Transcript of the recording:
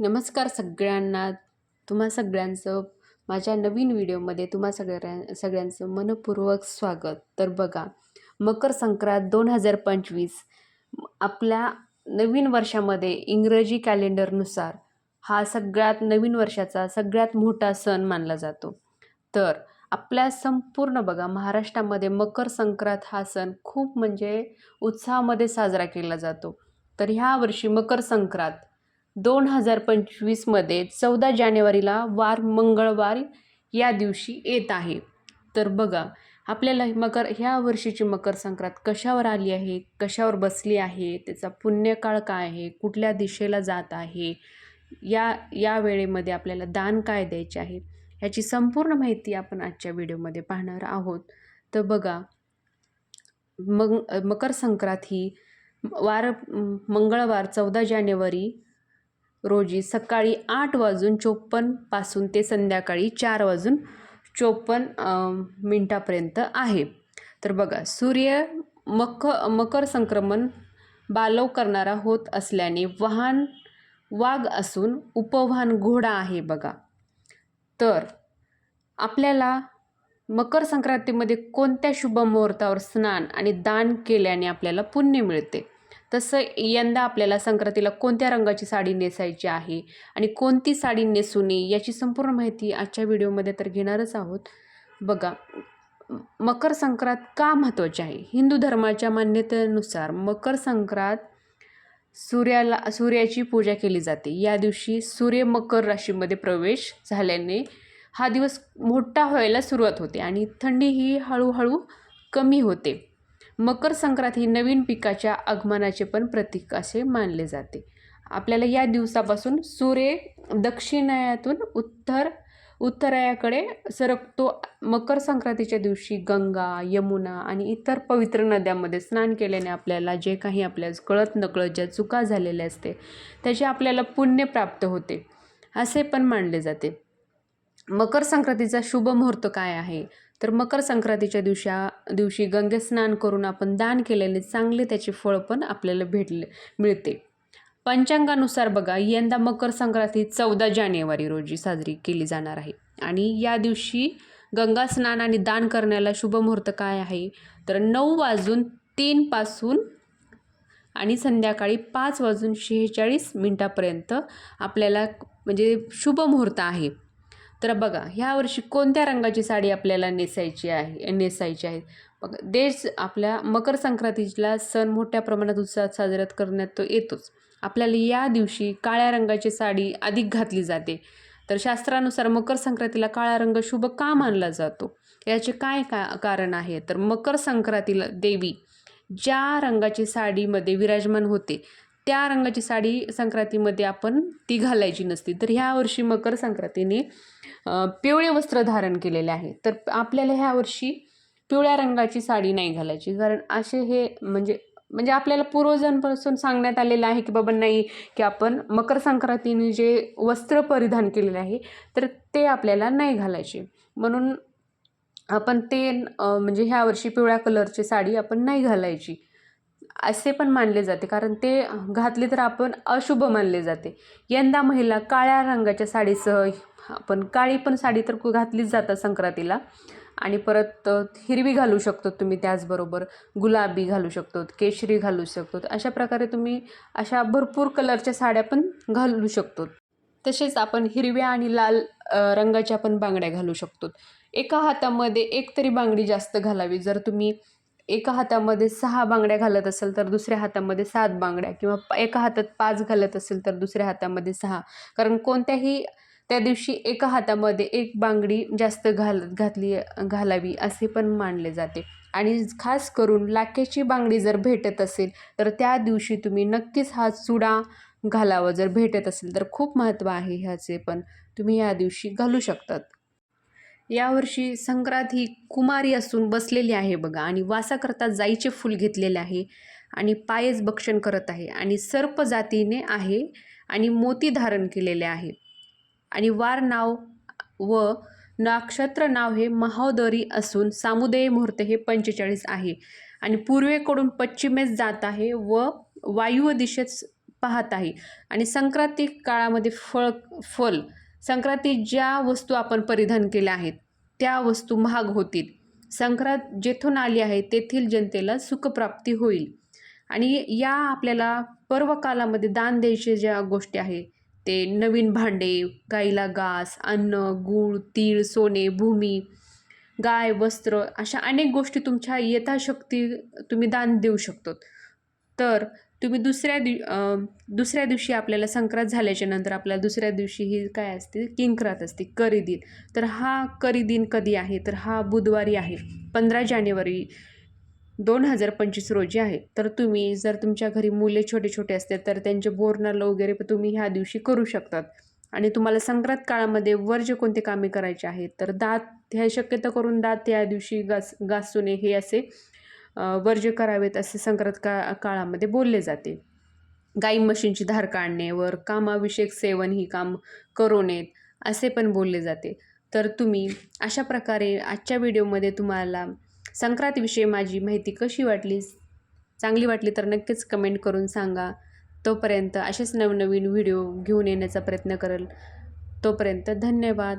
नमस्कार सगळ्यांना. तुम्हा सगळ्यांचं माझ्या नवीन व्हिडिओमध्ये तुम्हा सगळ्या सगळ्यांचं मनपूर्वक स्वागत. तर बघा मकर संक्रांत दोन हजार पंचवीस आपल्या नवीन वर्षामध्ये इंग्रजी कॅलेंडरनुसार हा सगळ्यात नवीन वर्षाचा सगळ्यात मोठा सण मानला जातो. तर आपल्या संपूर्ण बघा महाराष्ट्रामध्ये मकर संक्रांत हा सण खूप म्हणजे उत्साहामध्ये साजरा केला जातो. तर ह्या वर्षी मकर संक्रांत दोन हजार पंचवीसमध्ये चौदा जानेवारीला वार मंगळवार या दिवशी येत आहे. तर बघा आपल्याला मकर ह्या वर्षीची मकर संक्रांत कशावर आली आहे? कशावर बसली आहे? त्याचा पुण्यकाळ काय आहे? कुठल्या दिशेला जात आहे? या या वेळेमध्ये आपल्याला दान काय द्यायचे आहे? ह्याची संपूर्ण माहिती आपण आजच्या व्हिडिओमध्ये पाहणार आहोत. तर बघा मग मकर संक्रांत ही वार मंगळवार चौदा जानेवारी रोजी सकाळी आठ वाजून चोपन्नपासून ते संध्याकाळी चार वाजून चोपन्न मिनटापर्यंत आहे. तर बघा सूर्य मक मकर संक्रमण बालव करणारा होत असल्याने वाहन वाघ असून उपवाहन घोडा आहे बघा. तर आपल्याला मकर संक्रांतीमध्ये कोणत्या शुभ मुहूर्तावर स्नान आणि दान केल्याने आपल्याला पुण्य मिळते? तसं यंदा आपल्याला संक्रांतीला कोणत्या रंगाची साडी नेसायची आहे आणि कोणती साडी नेसू नये याची संपूर्ण माहिती आजच्या व्हिडिओमध्ये तर घेणारच आहोत. बघा मकर संक्रांत का महत्त्वाची आहे? हिंदू धर्माच्या मान्यतेनुसार मकर संक्रांत सूर्याला सूर्याची पूजा केली जाते. या दिवशी सूर्य मकर राशीमध्ये प्रवेश झाल्याने हा दिवस मोठा व्हायला सुरुवात होते आणि थंडी ही हळूहळू कमी होते. मकर संक्रांत ही नवीन पिकाच्या आगमनाचे पण प्रतीक असे मानले जाते. आपल्याला या दिवसापासून सूर्य दक्षिणायातून उत्तर उत्तरायाकडे सरकतो. मकर संक्रांतीच्या दिवशी गंगा यमुना आणि इतर पवित्र नद्यांमध्ये स्नान केल्याने आपल्याला जे काही आपल्या कळत नकळत ज्या चुका झालेल्या असते त्याचे आपल्याला पुण्य प्राप्त होते असे पण मानले जाते. मकर संक्रांतीचा शुभ मुहूर्त काय आहे? तर मकर संक्रांतीच्या दिवशा दिवशी गंगेस्नान करून आपण दान केल्याने चांगले त्याचे फळ पण आपल्याला भेटले मिळते. पंचांगानुसार बघा यंदा मकर संक्रांती चौदा जानेवारी रोजी साजरी केली जाणार आहे. आणि या दिवशी गंगा स्नान आणि दान करण्याला शुभ मुहूर्त काय आहे? तर नऊ वाजून तीनपासून आणि संध्याकाळी पाच वाजून शेहेचाळीस मिनटापर्यंत आपल्याला म्हणजे शुभ मुहूर्त आहे. तर बघा ह्यावर्षी कोणत्या रंगाची साडी आपल्याला नेसायची आहे नेसायची आहे? बघा देश आपल्या मकर संक्रांतीला सण मोठ्या प्रमाणात उत्साहात साजरा करण्यात तो येतोच. आपल्याला या दिवशी काळ्या रंगाची साडी अधिक घातली जाते. तर शास्त्रानुसार मकर संक्रांतीला काळा रंग शुभ का मानला जातो? याचे काय का कारण आहे? तर मकर संक्रांतीला देवी ज्या रंगाची साडीमध्ये विराजमान होते त्या रंगाची साडी संक्रांतीमध्ये आपण ती घालायची नसती. तर ह्या वर्षी मकर संक्रांतीने पिवळे वस्त्र धारण केलेले आहे. तर आपल्याला ह्या वर्षी पिवळ्या रंगाची साडी नाही घालायची. कारण असे हे म्हणजे म्हणजे आपल्याला पूर्वजांपासून सांगण्यात आलेलं आहे की बाबा नाही की आपण मकर संक्रांतीने जे वस्त्र परिधान केलेले आहे तर ते आपल्याला नाही घालायचे. म्हणून आपण ते म्हणजे ह्या वर्षी पिवळ्या कलरची साडी आपण नाही घालायची. असे पण मानले जाते. कारण ते घातले तर आपण अशुभ मानले जाते. यंदा महिला काळ्या रंगाच्या साडीसह आपण काळी पण साडी तर घातलीच जातात संक्रांतीला. आणि परत हिरवी घालू शकतो तुम्ही त्याचबरोबर गुलाबी घालू शकतो केशरी घालू शकतो. अशा प्रकारे तुम्ही अशा भरपूर कलरच्या साड्या पण घालू शकतो. तसेच आपण हिरव्या आणि लाल रंगाच्या पण बांगड्या घालू शकतो. एका हातामध्ये एक तरी बांगडी जास्त घालावी. जर तुम्ही एका हातामध्ये सहा बांगड्या घालत असेल तर दुसऱ्या हातामध्ये सात बांगड्या किंवा एका हातात पाच घालत असेल तर दुसऱ्या हातामध्ये सहा. कारण कोणत्याही त्या दिवशी एका हातामध्ये एक बांगडी जास्त घाल घातली घालावी असे पण मानले जाते. आणि खास करून लाक्याची बांगडी जर भेटत असेल तर त्या दिवशी तुम्ही नक्कीच हा चुडा घालावा जर भेटत असेल तर खूप महत्त्व आहे ह्याचे पण. तुम्ही या दिवशी घालू शकतात. यावर्षी संक्रांत ही कुमारी असून बसलेली आहे बघा. आणि वासाकरता जाईचे फूल घेतलेले आहे आणि पायच भक्षण करत आहे. आणि सर्प जातीने आहे आणि मोती धारण केलेले आहे. आणि वार नाव व नक्षत्र नाव हे महोदरी असून सामुदय मुहूर्त हे पंचेचाळीस आहे. आणि पूर्वेकडून पश्चिमेस जात आहे व वायू दिशेत पाहत आहे. आणि संक्रांती काळामध्ये फळ फल संक्रांतीत ज्या वस्तू आपण परिधान केल्या आहेत त्या वस्तू महाग होतील. संक्रांत जेथून आली आहे तेथील जनतेला सुखप्राप्ती होईल. आणि या आपल्याला पर्वकालामध्ये दान द्यायचे ज्या गोष्टी आहे ते नवीन भांडे गाईला घास अन्न गूळ तीळ सोने भूमी गाय वस्त्र अशा अनेक गोष्टी तुमच्या यथाशक्ती तुम्ही दान देऊ शकतो. तर तुम्ही दुसऱ्या दिव दुसऱ्या दिवशी आपल्याला संक्रांत झाल्याच्यानंतर आपल्याला दुसऱ्या दिवशी ही काय असते? किंक्रात असते करी दिन. तर हा करी दिन कधी आहे? तर हा बुधवारी आहे. पंधरा जानेवारी दोन हजार पंचवीस रोजी आहे. तर तुम्ही जर तुमच्या घरी मुले छोटे छोटे असते तर त्यांचे बोरनालं वगैरे पण तुम्ही ह्या दिवशी करू शकतात. आणि तुम्हाला संक्रांत काळामध्ये वर्ज्य कोणते कामे करायचे आहेत तर दात ह्या शक्यता करून दात या दिवशी घास घासुने हे असे वर्ज्य करावेत असे संक्रांत का काळामध्ये बोलले जाते. गाई म्हशींची धार काढणे वर कामाविषयक सेवन ही काम करू नयेत असे पण बोलले जाते. तर तुम्ही अशा प्रकारे आजच्या व्हिडिओमध्ये तुम्हाला संक्रांतीविषयी माझी माहिती कशी वाटली? चांगली वाटली तर नक्कीच कमेंट करून सांगा. तोपर्यंत असेच नवनवीन व्हिडिओ घेऊन येण्याचा प्रयत्न करेल. तोपर्यंत धन्यवाद.